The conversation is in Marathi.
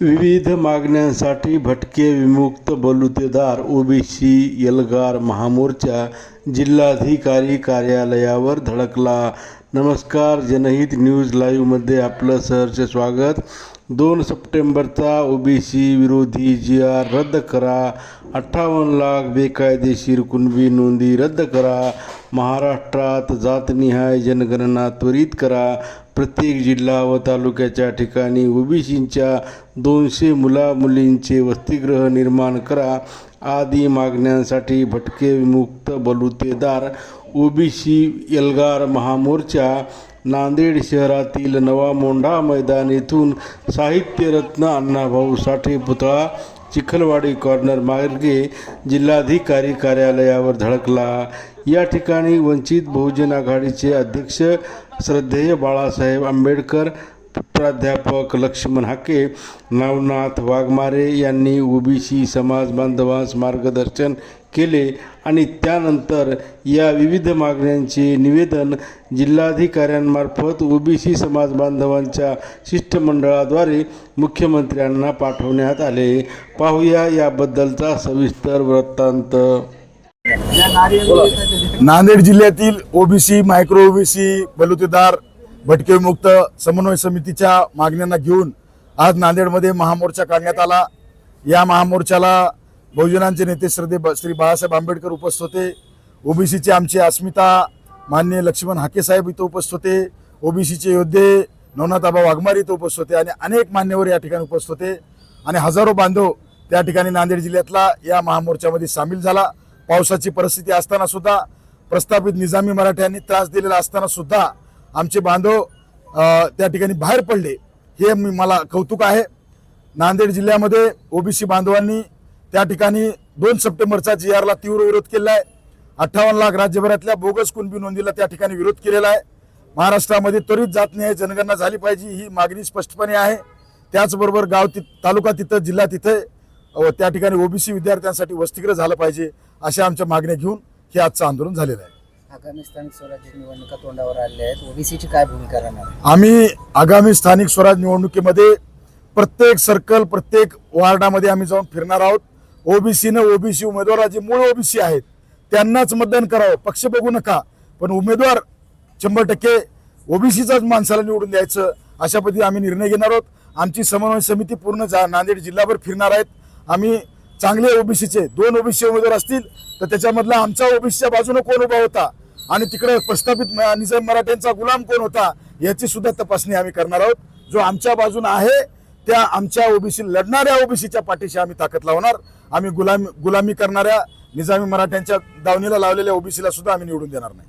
विविध मागण्यांसाठी भटके विमुक्त बलुतेदार ओबीसी एल्गार महामोर्चा जिल्हाधिकारी कार्यालयावर धडकला. नमस्कार जनहित न्यूज लाईव्हमध्ये आपलं सहर्ष स्वागत. दोन सप्टेंबरचा ओबीसी विरोधी जी आर रद्द करा. अठ्ठावन्न लाख बेकायदेशीर कुणबी नोंदी रद्द करा. महाराष्ट्रात जातनिहाय जनगणना त्वरित करा. प्रत्येक जिल्हा व तालुक्याच्या ठिकाणी ओबीसींच्या दोनशे मुला मुलींचे वसतिगृह निर्माण करा. आदी मागण्यांसाठी भटके विमुक्त बलुतेदार ओबीसी एल्गार महामोर्चा. नांदेड शहरातील नवा मोंढा मैदान येथून साहित्यरत्न अण्णाभाऊ साठे पुतळा चिखलवाडी कॉर्नर मार्गे जिल्हाधिकारी कार्यालयावर धडकला. या ठिकाणी वंचित बहुजन आघाडीचे अध्यक्ष श्रद्धेय बाळासाहेब आंबेडकर प्राध्यापक लक्ष्मण हाके नवनाथ वाघमारे यांनी ओबीसी समाज बांधवांस मार्गदर्शन केले आणि त्यानंतर या विविध मागण्यांचे निवेदन जिल्हाधिकाऱ्यांमार्फत ओबीसी समाज बांधवांच्या शिष्टमंडळाद्वारे मुख्यमंत्र्यांना पाठवण्यात आले. पाहूया याबद्दलचा सविस्तर वृत्तांत. नांदेड जिल्ह्यातील ओबीसी मायक्रो ओबीसी बलुतेदार भटकेमुक्त समन्वय समितीच्या मागण्यांना घेऊन आज नांदेडमध्ये महामोर्चा काढण्यात आला. या महामोर्चाला बहुजनांचे नेते श्रद्धे ब- श्री बाळासाहेब आंबेडकर उपस्थित होते. ओबीसीचे आमचे अस्मिता मान्य लक्ष्मण हाके साहेब इथं उपस्थित होते. ओबीसीचे योद्धे नवनाथाबा वाघमारे इथं उपस्थित होते आणि अनेक मान्यवर या ठिकाणी उपस्थित होते. आणि हजारो बांधव त्या ठिकाणी नांदेड जिल्ह्यातला या महामोर्चामध्ये सामील झाला. पावसाची परिस्थिती असताना सुद्धा प्रस्थापित निजामी मराठ्यांनी त्रास दिलेला असताना सुद्धा आमचे बांधव त्या ठिकाणी बाहेर पडले. हे मी मला कौतुक आहे. नांदेड जिल्ह्यामध्ये ओबीसी बांधवांनी त्या ठिकाणी दोन सप्टेंबरचा जी आरला तीव्र विरोध केला आहे अठ्ठावन्न लाख राज्यभरातल्या बोगस कुणबी नोंदीला त्या ठिकाणी विरोध केलेला आहे. महाराष्ट्रामध्ये त्वरित जातनीय जनगणना झाली पाहिजे ही मागणी स्पष्टपणे आहे. त्याचबरोबर गाव ति तालुका तिथं जिल्हा तिथे त्या ठिकाणी ओबीसी विद्यार्थ्यांसाठी वसतिगृह झालं पाहिजे अशा आमच्या मागण्या घेऊन हे आजचं आंदोलन झालेलं आहे. आगामी स्थानिक स्वराज्य निवडणुका तोंडावर आलेल्या आहेत. ओबीसीची काय भूमिका राहणार आहे? आम्ही आगामी स्थानिक स्वराज निवडणुकीमध्ये प्रत्येक सर्कल प्रत्येक वार्डामध्ये आम्ही जाऊन फिरणार आहोत. ओबीसीनं ओबीसी उमेदवार जे मूळ ओबीसी आहेत. त्यांनाच मतदान करावं. पक्ष बघू नका. पण उमेदवार शंभर टक्के ओबीसीचाच माणसाला निवडून द्यायचं अशा पद्धती आम्ही निर्णय घेणार आहोत. आमची समन्वय समिती पूर्ण जा नांदेड जिल्हाभर फिरणार आहेत. आम्ही चांगले ओबीसीचे दोन ओबीसी उमेदवार असतील तर त्याच्यामधला आमचा ओबीसीच्या बाजूने कोण उभा होता? आणि तिकडे प्रस्थापित निजाम मराठ्यांचा गुलाम कोण होता? याची सुद्धा तपासणी आम्ही करणार आहोत. जो आमच्या बाजूने आहे त्या आमच्या ओबीसी लढणाऱ्या ओबीसीच्या पाठीशी आम्ही ताकद लावणार. आम्ही गुलामी गुलामी करणाऱ्या निजामी मराठ्यांच्या दावणीला लावलेल्या ओबीसीला सुद्धा आम्ही निवडून देणार नाही.